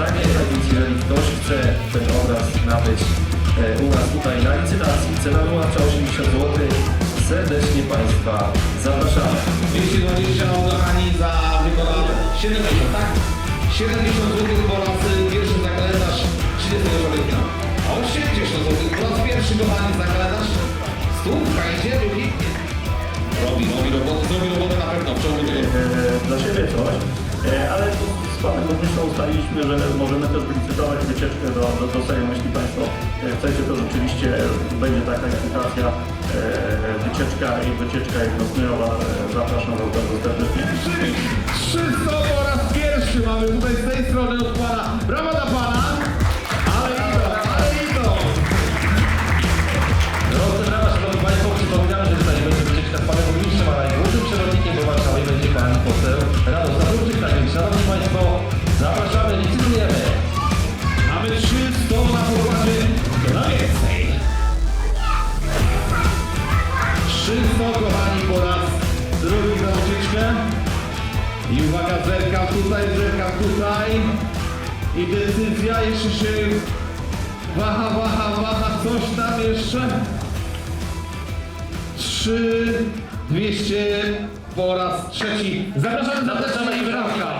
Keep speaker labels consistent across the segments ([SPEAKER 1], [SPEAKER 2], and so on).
[SPEAKER 1] zdanie, jeżeli ktoś chce ten obraz nabyć e, u nas tutaj na licytacji, cena wyłącza 80 zł, serdecznie Państwa zapraszamy.
[SPEAKER 2] 220 od Ani za wykonanie 70, tak? 70 zł po raz pierwszy za kalendarz 30 czerwca. 80 zł po raz pierwszy kochani za kalendarz. Stówka idzie, drugi. Robi, robi robotę, zrobi robotę na pewno w ciągu tego.
[SPEAKER 1] E, dla siebie coś, e, ale panem burmistrzem ustaliliśmy, że możemy też wylicytować wycieczkę do, do, do Sejmu, jeśli państwo e, chcecie, to rzeczywiście będzie taka licytacja, e, wycieczka i wycieczka jednodniowa. E, Zapraszam bardzo serdecznie.
[SPEAKER 2] I uwaga, zerkam tutaj, zerkam tutaj. I decyzja jeszcze się waha, waha, waha, coś tam jeszcze. 3, 200 po raz trzeci. Zapraszamy, zapraszamy i brawka.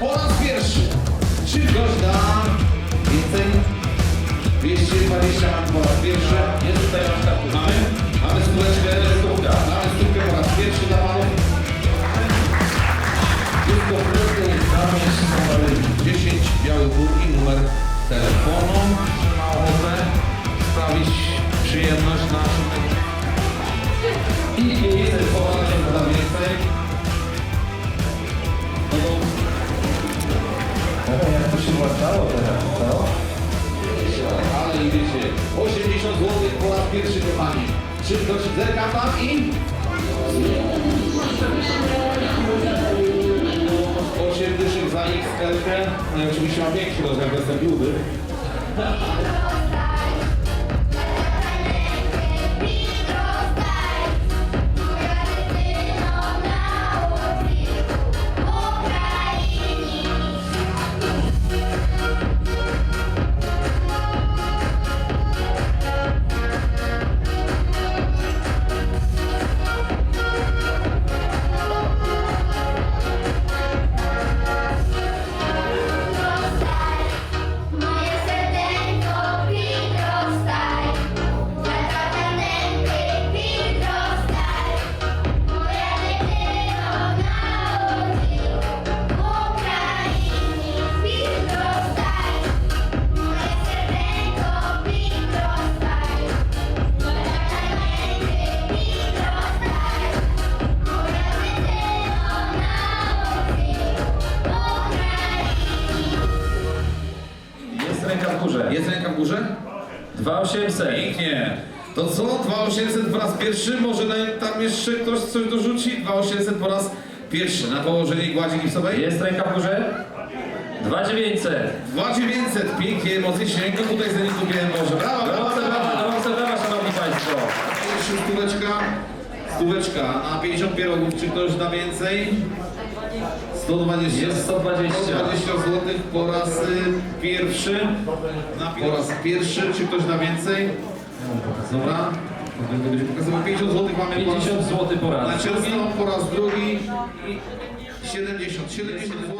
[SPEAKER 2] Po raz pierwszy. Czy gość da więcej? 220 mamy po raz pierwszy.
[SPEAKER 1] Jest tutaj.
[SPEAKER 2] Mamy? Mamy stóweczkę. Stówka. Mamy po raz pierwszy dla numer 10 Białej Górki, numer telefonu. Na ochotę sprawić przyjemność naszym No
[SPEAKER 1] Jak to się włączało teraz, co?
[SPEAKER 2] Ale i wiecie, 80 zł po raz pierwszy kochani. Czy ktoś zerka tam i... 8 dyszek za ich skelkę. No i oczywiście mam większy rozmiar, jestem gruby.
[SPEAKER 1] 2800.
[SPEAKER 2] Pięknie. To co? 2800 po raz pierwszy? Może tam jeszcze ktoś coś dorzuci? 2800 po raz pierwszy na położenie gładzi gipsowej?
[SPEAKER 1] Jest ręka w górze? 2900.
[SPEAKER 2] 2900, pięknie, mocniejsze ręko tutaj z Może. Brawo, brawo,
[SPEAKER 1] Brawa,
[SPEAKER 2] brawo.
[SPEAKER 1] brawa, brawa, brawa, szanowni państwo.
[SPEAKER 2] Jeszcze stóweczka, na 50 pierogów, czy ktoś da więcej? 120.
[SPEAKER 1] Jest 120.
[SPEAKER 2] 120 zł po raz y, pierwszy. Na po raz pierwszy, czy ktoś da więcej? Dobra. Będę będzie pokazywał 50 zł mamy po raz-
[SPEAKER 1] 50 zł po
[SPEAKER 2] na
[SPEAKER 1] raz.
[SPEAKER 2] ciasto po raz drugi i 70, 70 zł.